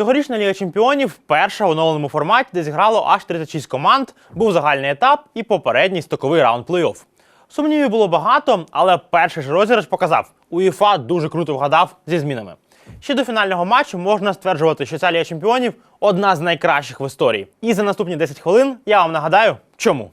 Цьогорічна Ліга Чемпіонів перша у новому форматі, де зіграло аж 36 команд, був загальний етап і попередній стоковий раунд плей-офф. Сумнівів було багато, але перший ж розіграш показав, УЄФА дуже круто вгадав зі змінами. Ще до фінального матчу можна стверджувати, що ця Ліга Чемпіонів одна з найкращих в історії. І за наступні 10 хвилин я вам нагадаю, чому.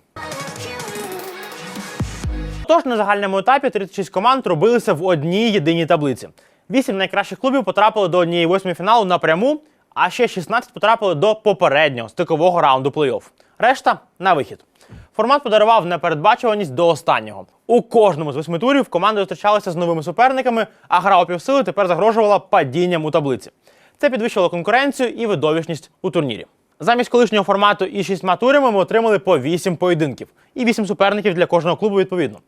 Тож на загальному етапі 36 команд робилися в одній єдиній таблиці. Вісім найкращих клубів потрапили до однієї восьмої фіналу напряму, а ще 16 потрапили до попереднього стикового раунду плей-офф. Решта на вихід. Формат подарував непередбачуваність до останнього. У кожному з восьми турів команди зустрічалися з новими суперниками, а гра у півсили тепер загрожувала падінням у таблиці. Це підвищило конкуренцію і видовищність у турнірі. Замість колишнього формату із шістьма турами ми отримали по вісім поєдинків і вісім суперників для кожного клубу відповідно.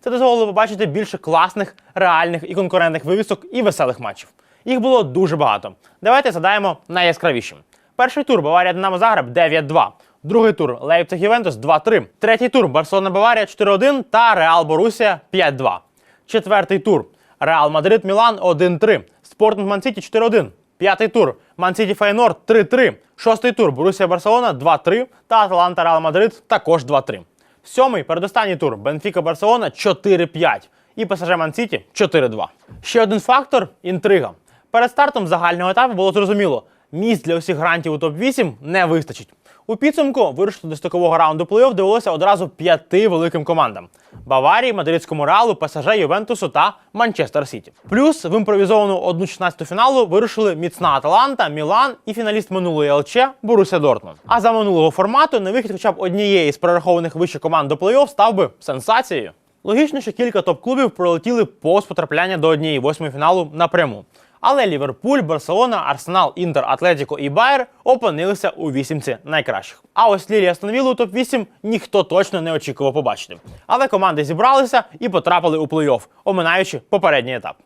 Це дозволило побачити більше класних, реальних і конкурентних вивісок і веселих матчів. Їх було дуже багато. Давайте задаємо найяскравішим. Перший тур Баварія Динамо Загреб 9-2. Другий тур Лейпциг Ювентус 2-3. Третій тур Барселона Баварія 4-1 та Реал Борусія 5-2. Четвертий тур Реал Мадрид Мілан 1-3. Спортинг Мансіті 4-1. П'ятий тур Мансіті Фейнорд 3-3. Шостий тур Борусія Барселона 2-3 та Аталанта Реал Мадрид також 2-3. Сьомий передостанній тур Бенфіка Барселона 4-5 і ПСЖ Мансіті 4-2. Ще один фактор інтрига. Перед стартом загального етапу було зрозуміло, місць для усіх грантів у топ-8 не вистачить. У підсумку вирушити до стикового раунду плей-офф довелося одразу п'яти великим командам: Баварії, Мадридському Реалу, ПСЖ, Ювентусу та Манчестер Сіті. Плюс в імпровізовану 1-16 фіналу вирушили міцна Аталанта, Мілан і фіналіст минулої ЛЧ Боруся Дортмунд. А за минулого формату на вихід хоча б однієї з прорахованих вище команд до плей-офф став би сенсацією. Логічно, що кілька топ-клубів пролетіли повз потрапляння до однієї восьмої фіналу напряму. Але Ліверпуль, Барселона, Арсенал, Інтер, Атлетіко і Байер опинилися у вісімці найкращих. А ось Лілі Астонвілу топ-8 ніхто точно не очікував побачити. Але команди зібралися і потрапили у плей-офф, оминаючи попередній етап.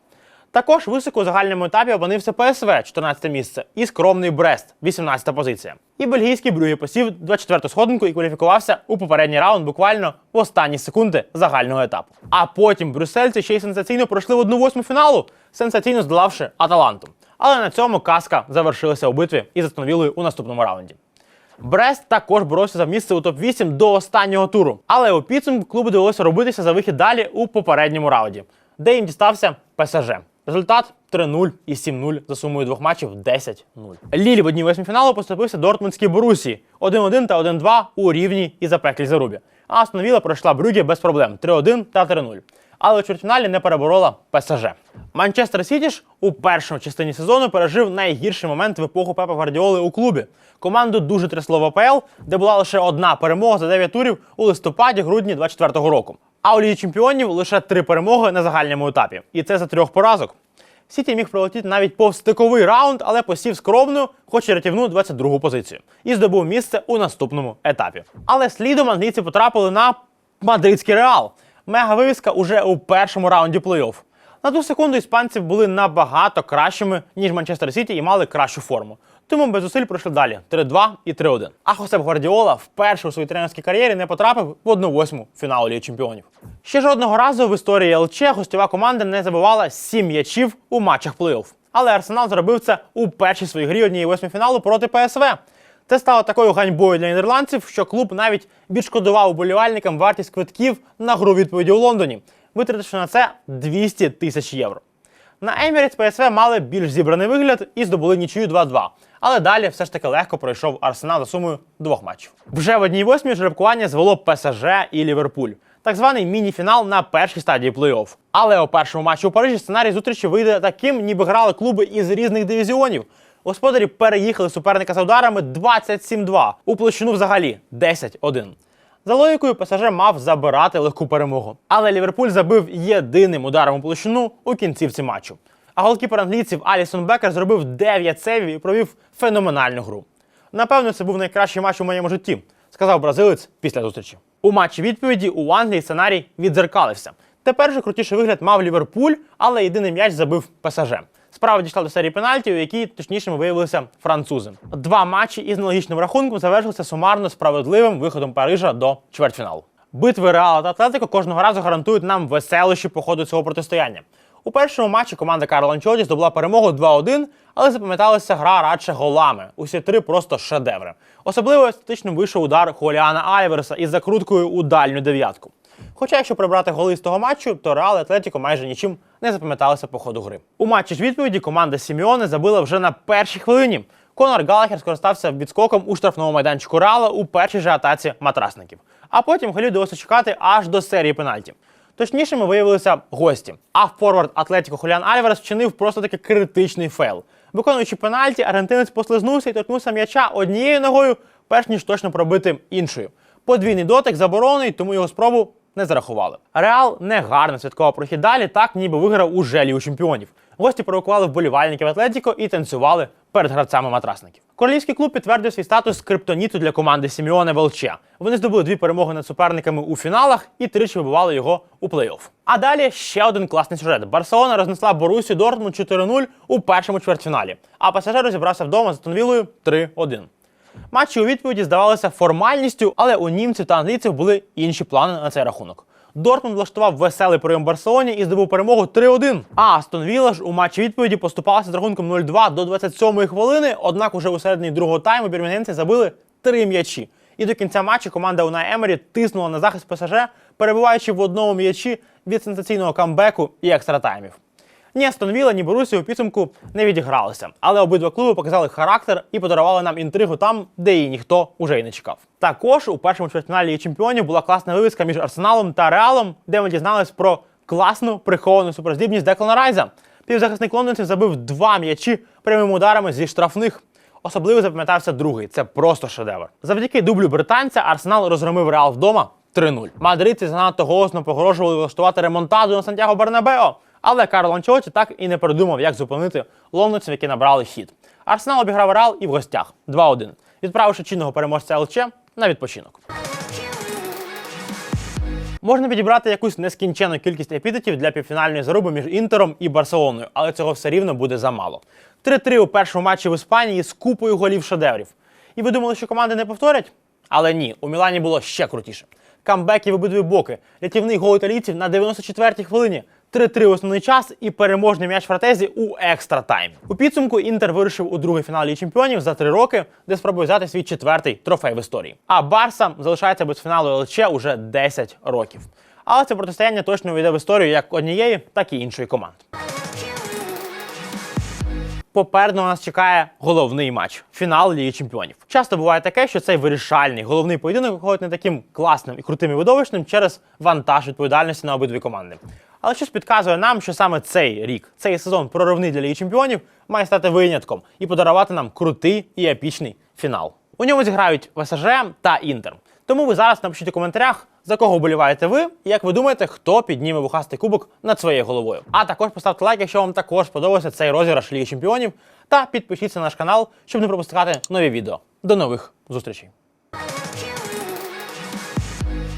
Також високо у загальному етапі опинився ПСВ 14 місце і скромний Брест 18 позиція. І бельгійський Брюге посів 24 сходинку і кваліфікувався у попередній раунд буквально в останні секунди загального етапу. А потім брюссельці ще й сенсаційно пройшли в одну восьму фіналу, сенсаційно здолавши Аталанту. Але на цьому казка завершилася у битві із Астонвілою у наступному раунді. Брест також боровся за місце у топ-8 до останнього туру. Але у підсумку клубу довелося робитися за вихід далі у попередньому раунді, де їм дістався ПСЖ. Результат 3-0 і 7-0 за сумою двох матчів 10-0. Лілі в одній восьмі фіналу поступився Дортмундській Борусі 1-1 та 1-2 у рівні і запеклій зарубі. А Вілла пройшла Брюге без проблем 3-1 та 3-0. Але у чвертьфіналі не переборола ПСЖ. Манчестер Сіті ж у першому частині сезону пережив найгірший момент в епоху Пепа Гвардіоли у клубі. Команду дуже трясло в АПЛ, де була лише одна перемога за 9 турів у листопаді-грудні 24-го року. А у Лігі Чемпіонів лише три перемоги на загальному етапі. І це за трьох поразок. Сіті міг пролетіти навіть повз стиковий раунд, але посів скромну, хоч і рятівну 22-гу позицію, і здобув місце у наступному етапі. Але слідом англійці потрапили на мадридський реал. Мега вивіска уже у першому раунді плей-офф. На ту секунду іспанці були набагато кращими, ніж Манчестер Сіті, і мали кращу форму. Тому без зусиль пройшли далі 3-2 і 3-1. А Хосеп Гвардіола вперше у своїй тренерській кар'єрі не потрапив в 1-8 фіналу Ліги Чемпіонів. Ще жодного разу в історії ЛЧ гостьова команда не забивала 7 м'ячів у матчах плей-офф. Але Арсенал зробив це у першій своїй грі однієї восьмі фіналу проти ПСВ. Це стало такою ганьбою для нідерландців, що клуб навіть відшкодував уболівальникам вартість квитків на гру відповіді у Лондоні, витративши на це 200 тисяч євро. На Емірець ПСВ мали більш зібраний вигляд і здобули нічию 2-2. Але далі все ж таки легко пройшов Арсенал за сумою двох матчів. Вже в одній восьмій жеребкування звело ПСЖ і Ліверпуль. Так званий міні-фінал на першій стадії плей-офф. Але у першому матчі у Парижі сценарій зустрічі вийде таким, ніби грали клуби із різних дивізіонів. Господарі переїхали суперника за ударами 27-2, у площину взагалі 10-1. За логікою, ПСЖ мав забирати легку перемогу. Але Ліверпуль забив єдиним ударом у площину у кінцівці матчу. А голкіпер англійців Алісон Бекер зробив 9 сейвів і провів феноменальну гру. Напевно, це був найкращий матч у моєму житті, сказав бразилець після зустрічі. У матчі відповіді у Англії сценарій відзеркалився. Тепер же крутіший вигляд мав Ліверпуль, але єдиний м'яч забив ПСЖ. Справа дійшла до серії пенальтів, у якій точнішими виявилися французи. Два матчі із аналогічним рахунком завершилися сумарно справедливим виходом Парижа до чвертьфіналу. Битви Реала та Атлетико кожного разу гарантують нам веселощі по ходу цього протистояння. У першому матчі команда Карла Анчоті здобула перемогу 2-1, але запам'яталася гра радше голами. Усі три просто шедеври. Особливо естетичним вийшов удар Хуліана Айверса із закруткою у дальню дев'ятку. Хоча, якщо прибрати голи з того матчу, то Реал Атлетіко майже нічим не запам'яталися по ходу гри. У матчі ж відповіді команда Сіміоне забила вже на першій хвилині. Конор Галахер скористався відскоком у штрафному майданчику Реала у першій же атаці матрасників. А потім голів довелося чекати аж до серії пенальті. Точнішими виявилися гості. А форвард Атлетіко Хуліан Альварес вчинив просто таки критичний фейл. Виконуючи пенальті, аргентинець послизнувся і торкнувся м'яча однією ногою, перш ніж точно пробити іншою. Подвійний дотик заборонений, тому його спробу не зарахували. Реал не гарно святкував прохід далі, так ніби виграв у желі у чемпіонів. Гості провокували вболівальників Атлетіко і танцювали перед гравцями матрасників. Королівський клуб підтвердив свій статус криптоніту для команди Сіміоне Волче. Вони здобули дві перемоги над суперниками у фіналах і тричі вибивали його у плей-офф. А далі ще один класний сюжет. Барселона рознесла Борусю Дортмунд 4-0 у першому чвертьфіналі, а пасажир розібрався вдома з Тонвілою 3-1. Матчі у відповіді здавалися формальністю, але у німців та англійців були інші плани на цей рахунок. Дортмунд влаштував веселий прийом Барселоні і здобув перемогу 3-1. А Астон Вілла ж у матчі відповіді поступалася з рахунком 0-2 до 27-ї хвилини, однак уже у середині другого тайму бірмінгенці забили три м'ячі. І до кінця матчу команда Унай Емері тиснула на захист ПСЖ, перебуваючи в одному м'ячі від сенсаційного камбеку і екстратаймів. Ні Астон Вілла, ні Борусі у підсумку не відігралися, але обидва клуби показали характер і подарували нам інтригу там, де її ніхто уже й не чекав. Також у першому чвертьфіналі чемпіонів була класна вивіска між Арсеналом та Реалом, де ми дізнались про класну приховану суперздібність Деклана Райза. Півзахисник лондонців забив два м'ячі прямими ударами зі штрафних. Особливо запам'ятався другий. Це просто шедевр. Завдяки дублю британця Арсенал розгромив Реал вдома 3-0. Мадридці занадто голосно погрожували влаштувати ремонтаду на Сантьяго Бернабео. Але Карло Анчелоті так і не придумав, як зупинити лондонців, які набрали хід. Арсенал обіграв Реал і в гостях 2-1, відправивши чинного переможця ЛЧ на відпочинок. Можна підібрати якусь нескінченну кількість епітетів для півфінальної заруби між Інтером і Барселоною, але цього все рівно буде замало. 3-3 у першому матчі в Іспанії з купою голів шедеврів. І ви думали, що команди не повторять? Але ні, у Мілані було ще крутіше. Камбеки в обидві боки, рятівний гол італійців на 94-й хвилині, 3-3 основний час і переможний м'яч Фратезі у екстра тайм. У підсумку Інтер вирушив у другий фінал чемпіонів за три роки, де спробує взяти свій четвертий трофей в історії. А Барса залишається без фіналу ЛЧ уже 10 років. Але це протистояння точно увійде в історію як однієї, так і іншої команд. Попереду нас чекає головний матч фінал Ліги Чемпіонів. Часто буває таке, що цей вирішальний головний поєдинок виходить не таким класним і крутим і видовищним через вантаж відповідальності на обидві команди. Але щось підказує нам, що саме цей рік, цей сезон проривний для Ліги Чемпіонів, має стати винятком і подарувати нам крутий і епічний фінал. У ньому зіграють ВСЖ та Інтер. Тому ви зараз напишіть у коментарях, за кого вболіваєте ви, і як ви думаєте, хто підніме вухастий кубок над своєю головою. А також поставте лайк, якщо вам також сподобався цей розіграш Ліги Чемпіонів, та підпишіться на наш канал, щоб не пропускати нові відео. До нових зустрічей!